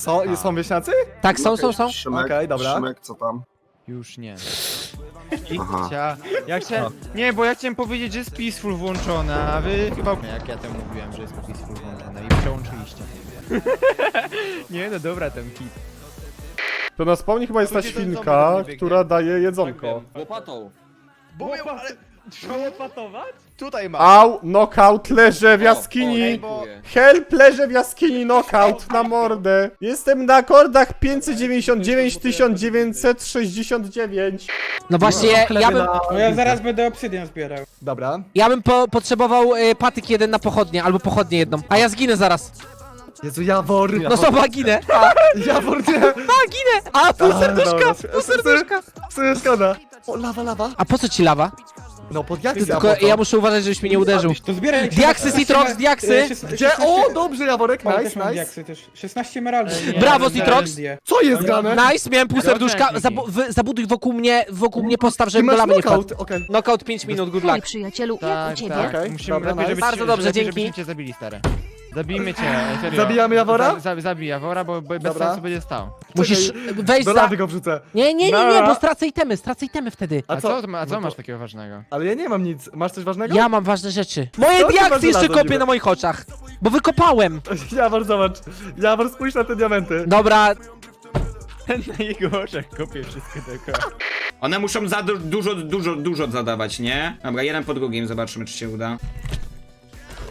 Są, są wieśniacy? Tak, są, są, są. Szymek, Okej, dobra. Szymek, co tam? Już nie. Aha. Chcia... Ja chciałem... Nie, bo ja chciałem powiedzieć, że jest peaceful włączone, a wy chyba... Jak ja temu mówiłem, że jest peaceful włączone i przełączyliście. nie, no dobra, ten kit. To na spawnie chyba jest ta Ludzie świnka, biegnie. która daje jedzonko. Łopatą. Bo ale... Trzeba patować? Tutaj ma. Au, knockout, leżę w jaskini. dziękuję. Help, leżę w jaskini, knockout na mordę. Jestem na kordach 599 969. No właśnie, ja bym, No ja zaraz będę obsydian zbierał. Dobra. ja bym po, potrzebował y, patyk jeden na pochodnie, albo pochodnie jedną. A ja zginę zaraz. Jezu, Jawor. No zobacz, ginę. A, Jawor, nie. a ginę. A, pół serduszka, pół serduszka. Szkoda. O, lawa, lawa. A po co ci lawa? No, pod jak Tylko ja muszę uważać, żebyś mnie nie uderzył. To zbieraj... Diaksy, Citrox, diaksy. Gdzie? O, dobrze, Jaworek, Nice, nice, diaksy też. 16 emeraldów. Brawo, Citrox. Co jest grane? Nice, miałem pół serduszka. Zabu wy, zabuduj wokół mnie, wokół mnie postaw, Ty żeby do masz nie knockout, okej. Knockout 5 minut, good Hej luck. przyjacielu, jak u Tak, ciebie? tak. Okej, Musimy dobra, lepiej, nice. żebyś, Bardzo dobrze, lepiej, dzięki. żebyśmy cię zabili, stary. Zabijmy cię, serio. Zabijamy Jawora? Za, za, zabij Jawora, bo, bo bez Dobra. sensu będzie stał. Musisz wejść Do za... go wrzucę. Nie, nie, nie, nie, bo stracę itemy, stracę itemy wtedy. A, A co, co? a co, No to- masz takiego ważnego? Ale ja nie mam nic. Masz coś ważnego? Ja mam ważne rzeczy. Moje ty masz diaksy jeszcze żelazo kopię niby? na moich oczach. Bo wykopałem. Jawor, zobacz. Jawor, spójrz na te diamenty. Dobra, na jego oczach kopię wszystko dookoła. One muszą za du dużo, dużo, dużo zadawać, nie? Dobra, jeden po drugim, zobaczymy czy się uda.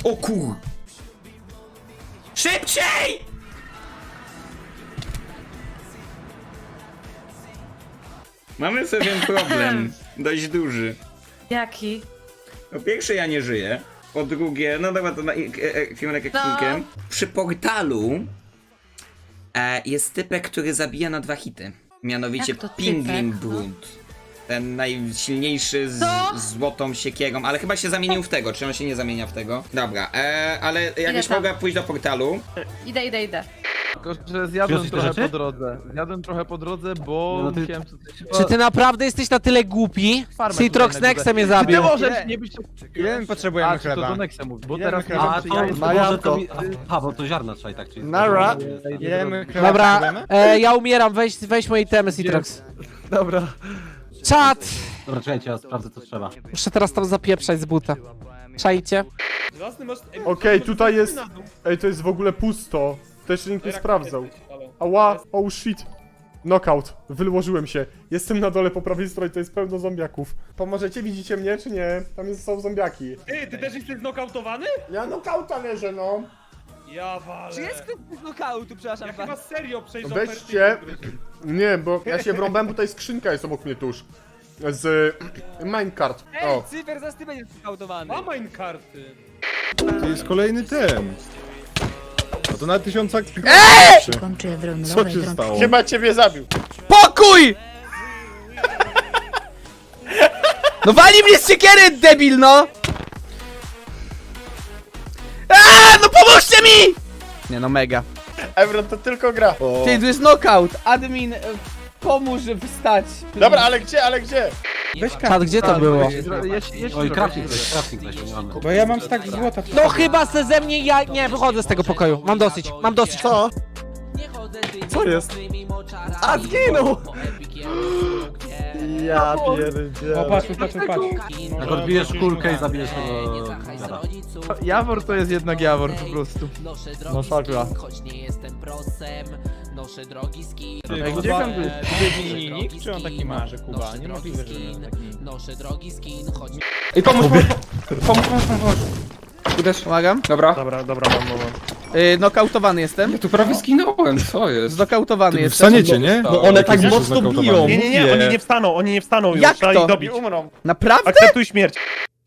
O kur... Szybciej! Mamy pewien problem, dość duży. Jaki? Po pierwsze ja nie żyję, po drugie, no dobra, to na e, e, kierunek ekwipunkiem. Przy portalu e, jest typek, który zabija na dwa hity. Mianowicie Jak? Pinglim No. Ten najsilniejszy z Co? złotą siekierą, ale chyba się zamienił w tego, czy on się nie zamienia w tego? Dobra, e, ale jakbyś tam? mogła pójść do portalu. Idę, idę, idę. Tylko, że zjadłem te trochę rzeczy? po drodze. Zjadłem trochę po drodze, bo No ty- musiałem coś... czy ty naprawdę jesteś na tyle głupi? Farmę Citrox tutaj na mnie górze. Ty zabił. możesz, nie byś... Ile my potrzebujemy A, czy to chleba? do Nexa mówisz, bo Ile teraz nie wiem, A czy to jestem... Ma może to mi... Bo to ziarna trzeba i tak, czyli... Nara. Ile my chleba Dobra, potrzebujemy? e, ja umieram, weź, weź moje itemy, Citrox. Dobra. Czad! Dobra, czekajcie, ja sprawdzę co trzeba. Muszę teraz tam zapieprzać z buta. Czajcie? Okej, tutaj jest... Ej, to jest w ogóle pusto. To jeszcze nikt nie sprawdzał. Ała, oh shit. Knockout, wyłożyłem się. Jestem na dole po prawej stronie, to jest pełno zombiaków. Pomożecie, widzicie mnie, czy nie? Tam jest, są zombiaki. Ty, ty też jesteś znokautowany? Ja knockouta leżę, no. Ja walę. Czy jest ktoś z knockoutu, przepraszam Ja chyba serio przejrzał Weźcie... Nie, bo ja się wrąbałem, bo tutaj skrzynka jest obok mnie tuż. Z... Minecart. O. Cyfer, za ty będziesz knockdoutowany. Ma minecarty. To jest kolejny ten. No to na tysiąca... Kończy drąg Co się stało? Chyba ciebie zabił. Pokój! No wali mnie z siekiery, debil, no! Pomóżcie mi! Nie no, mega. Evron to tylko gra. Ty, tu jest knockout. Admin, e, pomóż wstać. Dobra, ale gdzie, ale gdzie? Weź Czad, gdzie to było? Oj, crafting weź, crafting weź, nie mamy. Bo ja mam tak złota. No chyba se ze mnie ja... Nie, wychodzę z tego pokoju. Mam dosyć, mam dosyć. Co? Co jest? A, zginął! Ja pierdzielę. O, patrz, patrz, patrz. Jak odbijesz kulkę i zabijesz tego... Gada. Jawor to jest jednak Jawor po prostu. No szakla. Ej, gdzie tam był winnik? Czy on taki ma, że Kuba? Nie możliwe, że taki... I pomóż, pomóż, pomóż, pomóż, pomóż. Uderz, pomagam. Dobra. Dobra, dobra, mam moment. Yy, nokautowany jestem. Tu prawie zginąłem, co jest? Znokautowany jestem. Wstaniecie, nie? No one tak mocno biją. Nie, nie, nie, oni nie wstaną, oni nie wstaną już, Jak trzeba to? ich dobić. umrą. Naprawdę? Akceptuj śmierć.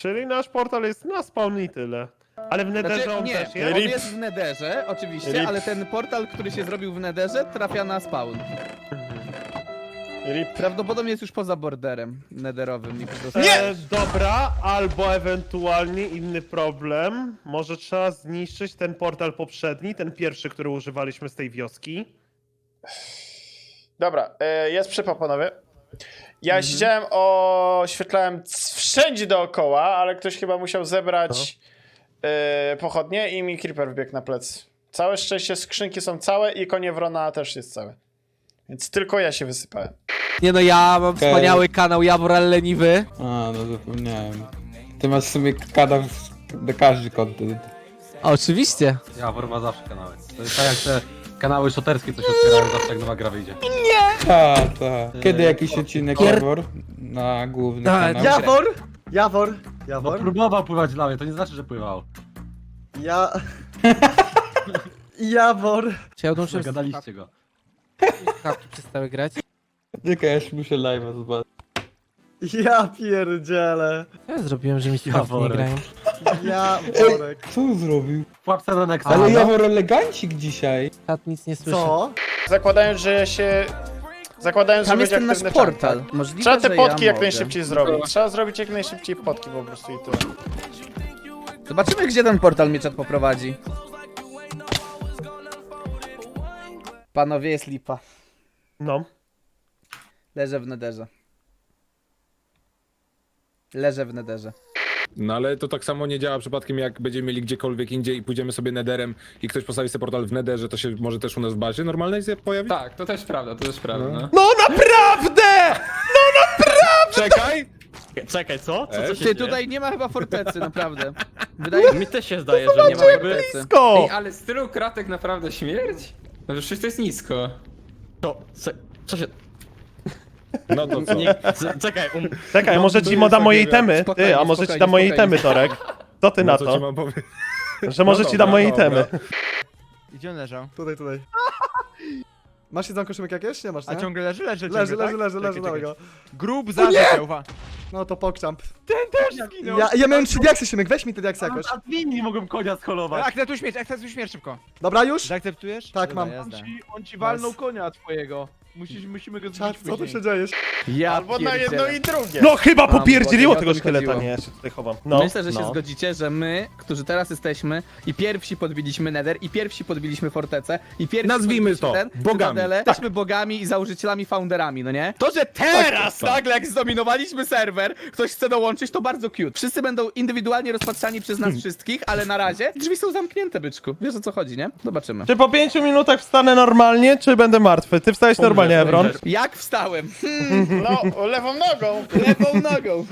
Czyli nasz portal jest na spawn i tyle. Ale w netherze on nie, też on jest. jest w nederze, oczywiście, Rip. ale ten portal, który się zrobił w nederze, trafia na spawn. Rip. Prawdopodobnie jest już poza borderem nederowym i po prostu... E, dobra, albo ewentualnie inny problem. Może trzeba zniszczyć ten portal poprzedni, ten pierwszy, który używaliśmy z tej wioski. Dobra, e, jest przypał, panowie. Ja siedziałem, oświetlałem c- wszędzie dookoła, ale ktoś chyba musiał zebrać e, pochodnie i mi creeper wbiegł na plec. Całe szczęście skrzynki są całe i konie Wrona też jest całe. Więc tylko ja się wysypałem. Nie no, ja mam wspaniały kanał Jawor ale leniwy. A, no zapomniałem. Ty masz w sumie kanał na każdy kontent. Oczywiście. Jawor ma zawsze kanały. To jest tak jak te kanały szoterskie, co się otwierają zawsze jak nowa gra wyjdzie. Ta, ta. Kiedy jakiś odcinek Jawor na główny Tak, kanał? Jawor! Jawor! No Jawor! próbował pływać dla mnie, to nie znaczy, że pływał. Ja... Jawor! Czy ja odłączyłem Zagadaliście go. słuchawki przestały grać? Czekaj, ja już muszę live'a zobaczyć. Ja pierdzielę! Co ja zrobiłem, że mi słuchawki nie Jaworek. grają? Jaworek! Co on zrobił? W pułapce na Nexa. Ale. Jawor elegancik dzisiaj. Czat nic nie słyszy. Co? Zakładając, że się... Zakładając, że będzie aktywny portal. Trzeba te potki jak najszybciej zrobić. Trzeba zrobić jak najszybciej potki po prostu i tyle. Zobaczymy, gdzie ten portal mnie czat poprowadzi. Panowie, jest lipa. No. Leżę w nederze. Leżę w nederze. No ale to tak samo nie działa przypadkiem, jak będziemy mieli gdziekolwiek indziej i pójdziemy sobie nederem i ktoś postawi sobie portal w nederze, to się może też u nas w bazie normalnej się pojawi? Tak, to też prawda, to też prawda. No. No naprawdę! Czekaj! Czekaj, co? Co, co się Ty, tutaj nie ma chyba fortecy, naprawdę. Wydaje mi Mi też się zdaje, że nie ma jakby... Blisko! ale z tylu kratek naprawdę śmierć? No przecież to jest nisko. To, co, co się... No to co? Czekaj, um... Czekaj, może to ci jest da moje takie, itemy. spokojnie, Ty, a może ci spokojnie, da moje spokojnie. itemy, Torek? Co ty na No co ci to? mam powiedzieć? Że może No ci da dobra, moje dobra. itemy. Gdzie on leżał? Tutaj, tutaj. Masz jedzonko koszymek jakieś? Nie masz, A ciągle leży? Leży, Leży, ciągle, leży, tak? leży, leży, Czekaj, dawaj czekaj. go. Grób uwa. No to pokczamp. Ten też zginął! Ja, ja miałem trzy diaksy, Szymek, weź mi te diaksy jakoś. A inni mogą konia scholować. Akceptuj śmierć, akceptuj śmierć szybko. Dobra, już? Zaakceptujesz? Tak, Dobra, mam. jazda. on ci walnął konia twojego. Musisz, musimy go Czad, co tu się dzieje? Ja Albo na jedno i drugie. No chyba popierdzieliło Boże, tego o szkieleta, chodziło. nie, ja się tutaj chowam. No, Myślę, że się no. zgodzicie, że my, którzy teraz jesteśmy i pierwsi podbiliśmy Nether, i pierwsi podbiliśmy Fortecę, i pierwsi Nazwijmy podbiliśmy to ten, bogami. Cytadelę, Tak. Jesteśmy bogami i założycielami, founderami, no nie? To, że teraz nagle jak zdominowaliśmy serwer, ktoś chce dołączyć, to bardzo cute. Wszyscy będą indywidualnie rozpatrzani przez nas wszystkich, ale na razie drzwi są zamknięte, byczku. Wiesz o co chodzi, nie? Zobaczymy. Czy po pięciu minutach wstanę normalnie, czy będę martwy? Ty wstałeś normalnie, Evron? Jak wstałem? No, lewą nogą. Lewą nogą.